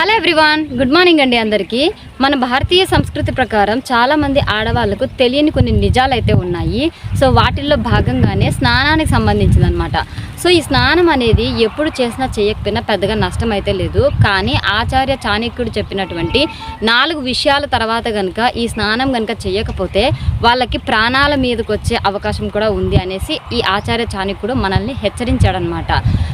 Hello everyone good morning అండి అందరికీ. మన భారతీయ సంస్కృతి ప్రకారం చాలామంది ఆడవాళ్ళకు తెలియని కొన్ని నిజాలు అయితే ఉన్నాయి. సో వాటిల్లో భాగంగానే స్నానానికి సంబంధించిందనమాట సో ఈ స్నానం అనేది ఎప్పుడు చేసినా చేయకపోయినా పెద్దగా నష్టం అయితే లేదు. కానీ ఆచార్య చాణక్యుడు చెప్పినటువంటి నాలుగు విషయాల తర్వాత కనుక ఈ స్నానం కనుక చేయకపోతే వాళ్ళకి ప్రాణాల మీదకి వచ్చే అవకాశం కూడా ఉంది అనేసి ఈ ఆచార్య చాణక్యుడు మనల్ని హెచ్చరించాడనమాట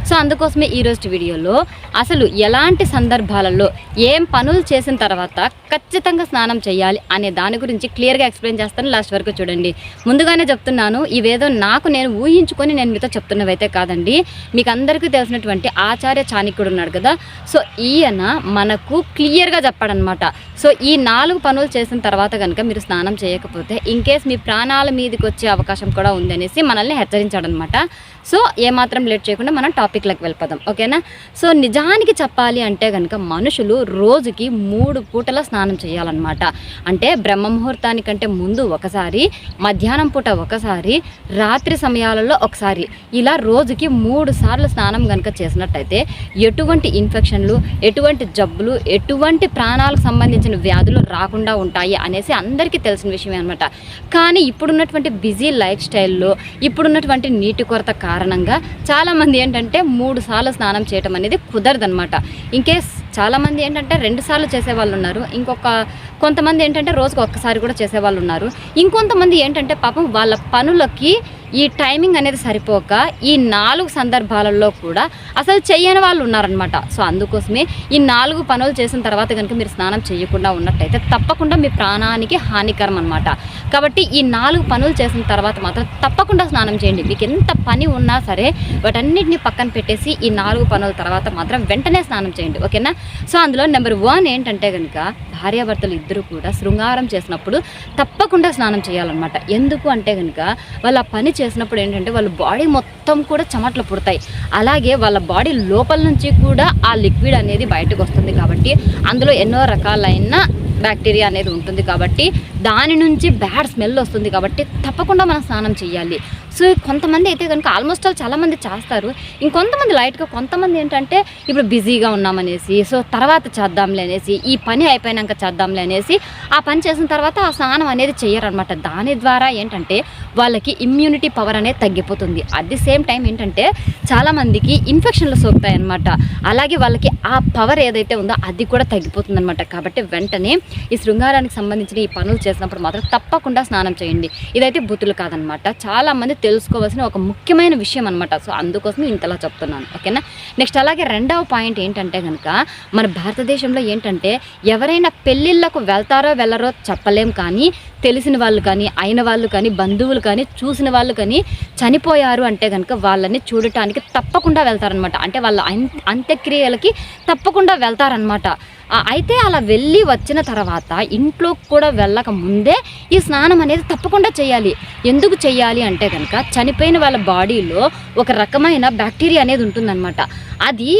సో అందుకోసమే ఈరోజు వీడియోలో అసలు ఎలాంటి సందర్భాలలో ఏం పనులు చేసిన తర్వాత ఖచ్చితంగా స్నానం చేయాలి అనే దాని గురించి క్లియర్గా ఎక్స్ప్లెయిన్ చేస్తాను. లాస్ట్ వరకు చూడండి. ముందుగానే చెప్తున్నాను ఇవేదో నాకు నేను ఊహించుకొని నేను మీతో చెప్తున్నవైతే కాదండి. మీకు అందరికీ తెలిసినటువంటి ఆచార్య చాణిక్యుడు ఉన్నాడు కదా. సో ఈయన మనకు క్లియర్గా చెప్పాడనమాట. సో ఈ నాలుగు పనులు చేసిన తర్వాత కనుక మీరు స్నానం చేయకపోతే ఇన్ కేస్ మీ ప్రాణాల మీదకి వచ్చే అవకాశం కూడా ఉందనేసి మనల్ని హెచ్చరించాడనమాట. సో ఏమాత్రం లేట్ చేయకుండా మనం టాపిక్లకు వెళ్ళిపోదాం. ఓకేనా? సో నిజానికి చెప్పాలి అంటే కనుక మనుషులు రోజుకి మూడు పూటల స్నానం చేయాలన్నమాట. అంటే బ్రహ్మ ముహూర్తానికంటే ముందు ఒకసారి మధ్యాహ్నం పూట ఒకసారి రాత్రి సమయాలలో ఒకసారి. ఇలా రోజుకి మూడు సార్లు స్నానం కనుక చేసినట్టయితే ఎటువంటి ఇన్ఫెక్షన్లు ఎటువంటి జబ్బులు ఎటువంటి ప్రాణాలకు సంబంధించిన వ్యాధులు రాకుండా ఉంటాయి అనేసి అందరికీ తెలిసిన విషయమే అనమాట కానీ ఇప్పుడున్నటువంటి బిజీ లైఫ్ స్టైల్లో ఇప్పుడున్నటువంటి నీటి కొరత కారణంగా చాలామంది ఏంటంటే మూడు సార్లు స్నానం చేయటం అనేది కుదరదనమాట ఇన్కేస్ చాలామంది ఏంటంటే రెండుసార్లు చేసేవాళ్ళు ఉన్నారు. ఇంకొక కొంతమంది ఏంటంటే రోజుకు ఒక్కసారి కూడా చేసేవాళ్ళు ఉన్నారు. ఇంకొంతమంది ఏంటంటే పాపం వాళ్ళ పనులకి ఈ టైమింగ్ అనేది సరిపోక ఈ నాలుగు సందర్భాలలో కూడా అసలు చేయని వాళ్ళు ఉన్నారనమాట సో అందుకోసమే ఈ నాలుగు పనులు చేసిన తర్వాత కనుక మీరు స్నానం చేయకుండా ఉన్నట్టయితే తప్పకుండా మీ ప్రాణానికి హానికరం అనమాట కాబట్టి ఈ నాలుగు పనులు చేసిన తర్వాత మాత్రం తప్పకుండా స్నానం చేయండి. మీకు ఎంత పని ఉన్నా సరే వాటన్నిటిని పక్కన పెట్టేసి ఈ నాలుగు పనుల తర్వాత మాత్రం వెంటనే స్నానం చేయండి. ఓకేనా? సో అందులో నెంబర్ వన్ ఏంటంటే కనుక భార్యాభర్తలు ఇద్దరు కూడా శృంగారం చేసినప్పుడు తప్పకుండా స్నానం చేయాలన్నమాట. ఎందుకు అంటే కనుక వాళ్ళు ఆ పని చేసినప్పుడు ఏంటంటే వాళ్ళ బాడీ మొత్తం కూడా చెమట్లు పుడతాయి. అలాగే వాళ్ళ బాడీ లోపల నుంచి కూడా ఆ లిక్విడ్ అనేది బయటకు వస్తుంది కాబట్టి అందులో ఎన్నో రకాలైన బ్యాక్టీరియా అనేది ఉంటుంది కాబట్టి దాని నుంచి బ్యాడ్ స్మెల్ వస్తుంది కాబట్టి తప్పకుండా మనం స్నానం చేయాలి. సో కొంతమంది అయితే కనుక ఆల్మోస్ట్ ఆల్ చాలామంది చేస్తారు. ఇంకొంతమంది లైట్గా కొంతమంది ఏంటంటే ఇప్పుడు బిజీగా ఉన్నామనేసి సో తర్వాత చేద్దాంలే అనేసి ఈ పని అయిపోయినాక చేద్దాంలే అనేసి ఆ పని చేసిన తర్వాత ఆ స్నానం అనేది చేయరనమాట దాని ద్వారా ఏంటంటే వాళ్ళకి ఇమ్యూనిటీ పవర్ అనేది తగ్గిపోతుంది. అట్ ది సేమ్ టైం ఏంటంటే చాలామందికి ఇన్ఫెక్షన్లు సోకుతాయి అనమాట అలాగే వాళ్ళకి ఆ పవర్ ఏదైతే ఉందో అది కూడా తగ్గిపోతుంది అనమాట కాబట్టి వెంటనే ఈ శృంగారానికి సంబంధించిన ఈ పనులు చేసినప్పుడు మాత్రం తప్పకుండా స్నానం చేయండి. ఇదైతే బుద్ధులు కాదనమాట చాలామంది తెలుసుకోవాల్సిన ఒక ముఖ్యమైన విషయం అనమాట సో అందుకోసం ఇంతలా చెప్తున్నాను. ఓకేనా? నెక్స్ట్ అలాగే రెండవ పాయింట్ ఏంటంటే కనుక మన భారతదేశంలో ఏంటంటే ఎవరైనా పెళ్ళిళ్ళకు వెళ్తారో వెళ్ళరో చెప్పలేం కానీ తెలిసిన వాళ్ళు కానీ అయిన వాళ్ళు కానీ బంధువులు కానీ చూసిన వాళ్ళు కానీ చనిపోయారు అంటే కనుక వాళ్ళని చూడటానికి తప్పకుండా వెళ్తారనమాట అంటే వాళ్ళ అంత్యక్రియలకి తప్పకుండా వెళ్తారనమాట అయితే అలా వెళ్ళి వచ్చిన తర్వాత ఇంట్లోకి కూడా వెళ్ళక ముందే ఈ స్నానం అనేది తప్పకుండా చేయాలి. ఎందుకు చేయాలి అంటే కనుక చనిపోయిన వాళ్ళ బాడీలో ఒక రకమైన బ్యాక్టీరియా అనేది ఉంటుందన్నమాట. అది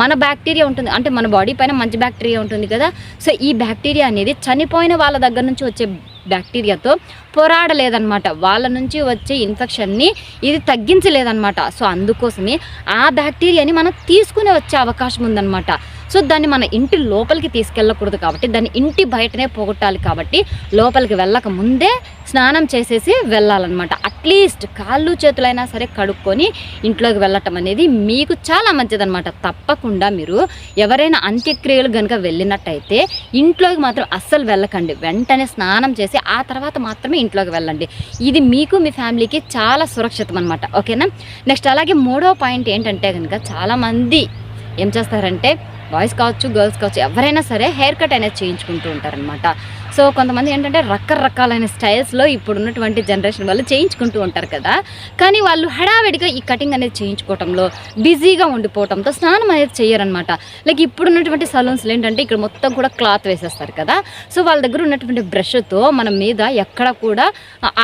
మన బ్యాక్టీరియా ఉంటుంది. అంటే మన బాడీ పైన మంచి బ్యాక్టీరియా ఉంటుంది కదా. సో ఈ బ్యాక్టీరియా అనేది చనిపోయిన వాళ్ళ దగ్గర నుంచి వచ్చే బ్యాక్టీరియాతో పోరాడలేదన్నమాట. వాళ్ళ నుంచి వచ్చే ఇన్ఫెక్షన్ని ఇది తగ్గించలేదన్నమాట. సో అందుకోసమే ఆ బ్యాక్టీరియాని మనం తీసుకుని వచ్చే అవకాశం ఉందన్నమాట. సో దాన్ని మన ఇంటి లోపలికి తీసుకెళ్ళకూడదు కాబట్టి దాన్ని ఇంటి బయటనే పోగొట్టాలి కాబట్టి లోపలికి వెళ్ళక ముందే స్నానం చేసేసి వెళ్ళాలన్నమాట. అట్లీస్ట్ కాళ్ళు చేతులైనా సరే కడుక్కొని ఇంట్లోకి వెళ్ళటం అనేది మీకు చాలా మంచిదన్నమాట. తప్పకుండా మీరు ఎవరైనా అంత్యక్రియలు కనుక వెళ్ళినట్టయితే ఇంట్లోకి మాత్రం అస్సలు వెళ్ళకండి. వెంటనే స్నానం చేసి ఆ తర్వాత మాత్రమే ఇంట్లోకి వెళ్ళండి. ఇది మీకు మీ ఫ్యామిలీకి చాలా సురక్షితం అనమాట ఓకేనా? నెక్స్ట్ అలాగే మూడో పాయింట్ ఏంటంటే కనుక చాలామంది ఏం చేస్తారంటే బాయ్స్ కావచ్చు గర్ల్స్ కావచ్చు ఎవరైనా సరే హెయిర్ కట్ అనేది చేయించుకుంటూ ఉంటారనమాట సో కొంతమంది ఏంటంటే రకరకాలైన స్టైల్స్లో ఇప్పుడు ఉన్నటువంటి జనరేషన్ వాళ్ళు చేయించుకుంటూ ఉంటారు కదా. కానీ వాళ్ళు హడావిడిగా ఈ కటింగ్ అనేది చేయించుకోవటంలో బిజీగా ఉండిపోవటంతో స్నానం అనేది చేయరనమాట లైక్ ఇప్పుడు ఉన్నటువంటి సలూన్స్లో ఏంటంటే ఇక్కడ మొత్తం కూడా క్లాత్ వేసేస్తారు కదా. సో వాళ్ళ దగ్గర ఉన్నటువంటి బ్రష్తో మన మీద ఎక్కడ కూడా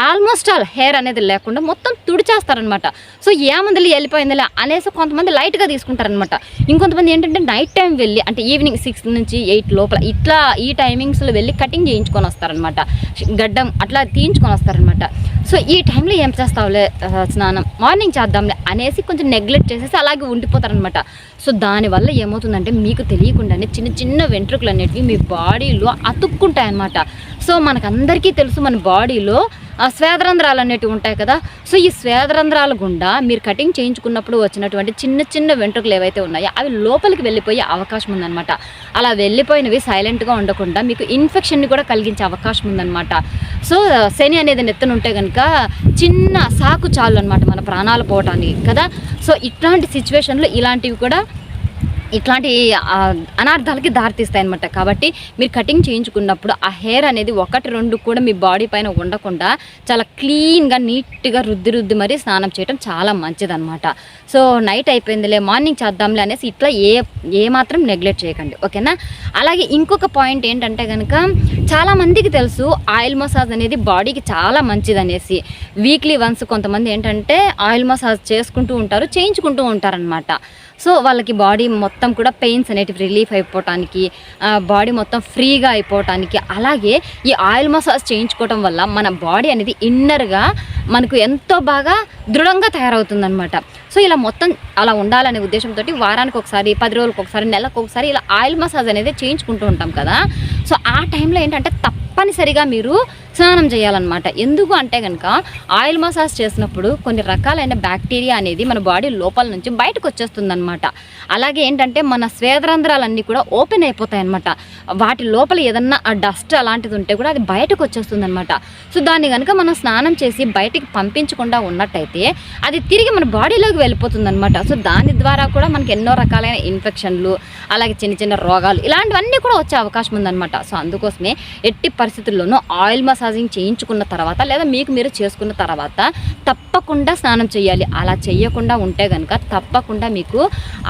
ఆల్మోస్ట్ ఆల్ హెయిర్ అనేది లేకుండా మొత్తం తుడిచేస్తారనమాట సో ఏముందిలే వెళ్ళిపోయిందిలే అనేసి కొంతమంది లైట్గా తీసుకుంటారనమాట ఇంకొంతమంది ఏంటంటే నైట్ టైం వెళ్ళి అంటే ఈవినింగ్ సిక్స్ నుంచి ఎయిట్ లోపల ఇట్లా ఈ టైమింగ్స్లో వెళ్ళి కటింగ్ తీయించుకొని వస్తారనమాట గడ్డం అట్లా తీయించుకొని వస్తారనమాట సో ఈ టైంలో ఏం చేస్తావులే స్నానం మార్నింగ్ చేద్దాంలే అనేసి కొంచెం నెగ్లెక్ట్ చేసేసి అలాగే ఉండిపోతారనమాట సో దానివల్ల ఏమవుతుందంటే మీకు తెలియకుండానే చిన్న చిన్న వెంట్రుకలు అనేటివి మీ బాడీలో అతుక్కుంటాయన్నమాట. సో మనకందరికీ తెలుసు మన బాడీలో ఆ స్వేదరంధ్రాలు అనేటివి ఉంటాయి కదా. సో ఈ స్వేదరంధ్రాల గుండా మీరు కటింగ్ చేయించుకున్నప్పుడు వచ్చినటువంటి చిన్న చిన్న వెంట్రుకలు ఏవైతే ఉన్నాయో అవి లోపలికి వెళ్ళిపోయే అవకాశం ఉందన్నమాట. అలా వెళ్ళిపోయినవి సైలెంట్గా ఉండకుండా మీకు ఇన్ఫెక్షన్ని కూడా కలిగించే అవకాశం ఉందన్నమాట. సో శని అనేది నెత్తన ఉంటే కనుక చిన్న సాకు చాలు అనమాట మన ప్రాణాలు పోవటానికి కదా. సో ఇట్లాంటి సిచ్యువేషన్లో ఇలాంటివి కూడా ఇట్లాంటి అనార్థాలకి దారితీస్తాయి అనమాట కాబట్టి మీరు కటింగ్ చేయించుకున్నప్పుడు ఆ హెయిర్ అనేది ఒకటి రెండు కూడా మీ బాడీ పైన ఉండకుండా చాలా క్లీన్గా నీట్గా రుద్ది రుద్ది మరీ స్నానం చేయడం చాలా మంచిదన్నమాట. సో నైట్ అయిపోయిందిలే మార్నింగ్ చేద్దాంలే అనేసి ఇట్లా ఏ ఏ మాత్రం నెగ్లెక్ట్ చేయకండి. ఓకేనా? అలాగే ఇంకొక పాయింట్ ఏంటంటే కనుక చాలామందికి తెలుసు ఆయిల్ మసాజ్ అనేది బాడీకి చాలా మంచిదనేసి. వీక్లీ వన్స్ కొంతమంది ఏంటంటే ఆయిల్ మసాజ్ చేసుకుంటూ ఉంటారు చేయించుకుంటూ ఉంటారనమాట సో వాళ్ళకి బాడీ మొత్తం కూడా పెయిన్స్ అనేటివి రిలీఫ్ అయిపోవటానికి బాడీ మొత్తం ఫ్రీగా అయిపోవటానికి అలాగే ఈ ఆయిల్ మసాజ్ చేయించుకోవటం వల్ల మన బాడీ అనేది ఇన్నర్గా మనకు ఎంతో బాగా దృఢంగా తయారవుతుందన్నమాట. సో ఇలా మొత్తం అలా ఉండాలనే ఉద్దేశంతో వారానికి ఒకసారి పది రోజులకు ఒకసారి నెలకు ఒకసారి ఇలా ఆయిల్ మసాజ్ అనేది చేయించుకుంటూ ఉంటాం కదా. సో ఆ టైంలో ఏంటంటే తప్పనిసరిగా మీరు స్నానం చేయాలన్నమాట. ఎందుకు అంటే కనుక ఆయిల్ మసాజ్ చేసినప్పుడు కొన్ని రకాలైన బ్యాక్టీరియా అనేది మన బాడీ లోపల నుంచి బయటకు వచ్చేస్తుంది అనమాట అలాగే ఏంటంటే మన స్వేదరంధ్రాలన్నీ కూడా ఓపెన్ అయిపోతాయి అనమాట వాటి లోపల ఏదన్నా డస్ట్ అలాంటిది ఉంటే కూడా అది బయటకు వచ్చేస్తుంది అనమాట సో దాన్ని కనుక మనం స్నానం చేసి బయటికి పంపించకుండా ఉన్నట్టయితే అది తిరిగి మన బాడీలోకి వెళ్ళిపోతుందనమాట సో దాని ద్వారా కూడా మనకి ఎన్నో రకాలైన ఇన్ఫెక్షన్లు అలాగే చిన్న చిన్న రోగాలు ఇలాంటివన్నీ కూడా వచ్చే అవకాశం ఉందన్నమాట. సో అందుకోసమే ఎట్టి పరిస్థితుల్లోనూ ఆయిల్ మసాజింగ్ చేయించుకున్న తర్వాత లేదా మీకు మీరు చేసుకున్న తర్వాత తప్పకుండా స్నానం చేయాలి. అలా చేయకుండా ఉంటే కనుక తప్పకుండా మీకు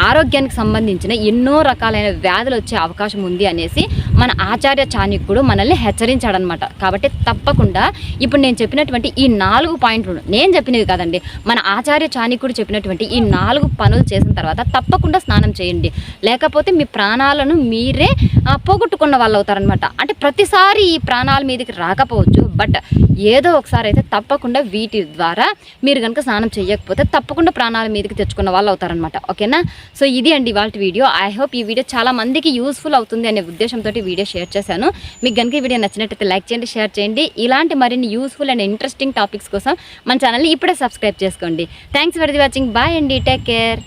ఆరోగ్యానికి సంబంధించిన ఎన్నో రకాలైన వ్యాధులు వచ్చే అవకాశం ఉంది అనేసి మన ఆచార్య చాణిక్యుడు మనల్ని హెచ్చరించాడనమాట కాబట్టి తప్పకుండా ఇప్పుడు నేను చెప్పినటువంటి ఈ నాలుగు పాయింట్లు నేను చెప్పినవి కాదండి. మన ఆచార్య చాణిక్యుడు చెప్పినటువంటి ఈ నాలుగు పనులు చేసిన తర్వాత తప్పకుండా స్నానం చేయండి. లేకపోతే మీ ప్రాణాలను మీరే పోగొట్టుకున్న వాళ్ళు అవుతారనమాట అంటే ప్రతిసారి ఈ ప్రాణాల మీదకి రాకపోవచ్చు. బట్ ఏదో ఒకసారి అయితే తప్పకుండా వీటి ద్వారా మీరు కనుక స్నానం చేయకపోతే తప్పకుండా ప్రాణాల మీదకి తెచ్చుకున్న వాళ్ళు అవుతారనమాట ఓకేనా? సో ఇది అండి ఇవాళ వీడియో. ఐ హోప్ ఈ వీడియో చాలా మందికి యూస్ఫుల్ అవుతుంది అనే ఉద్దేశంతో వీడియో షేర్ చేశాను. మీకు కనుక ఈ వీడియో నచ్చినట్టయితే లైక్ చేయండి షేర్ చేయండి. ఇలాంటి మరిన్ని యూస్ఫుల్ అండ్ ఇంట్రెస్టింగ్ టాపిక్స్ కోసం మన ఛానల్ని ఇప్పుడే సబ్స్క్రైబ్ చేసుకోండి. Thanks for the watching bye అండి. Take care